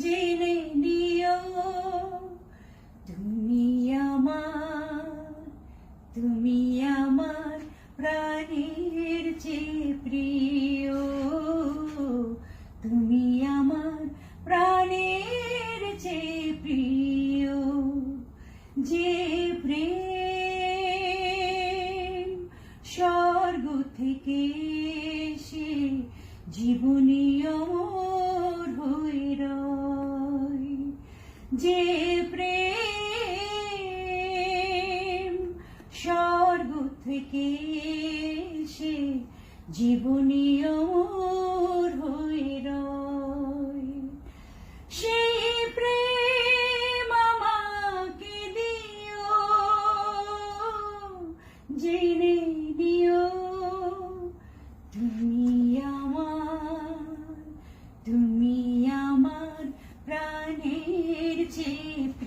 জেনে নিও তুমি আমার তুমি আমার প্রাণের চেয়ে প্রিয়। তুমি আমার প্রাণের চেয়ে প্রিয়। যে প্রেম স্বর্গ থেকে সে জীবনীয় যে প্রেম স্বর্গ থেকে সে জীবনীয় রয়। সেই প্রেম আমাকে দিও জেনে নিও।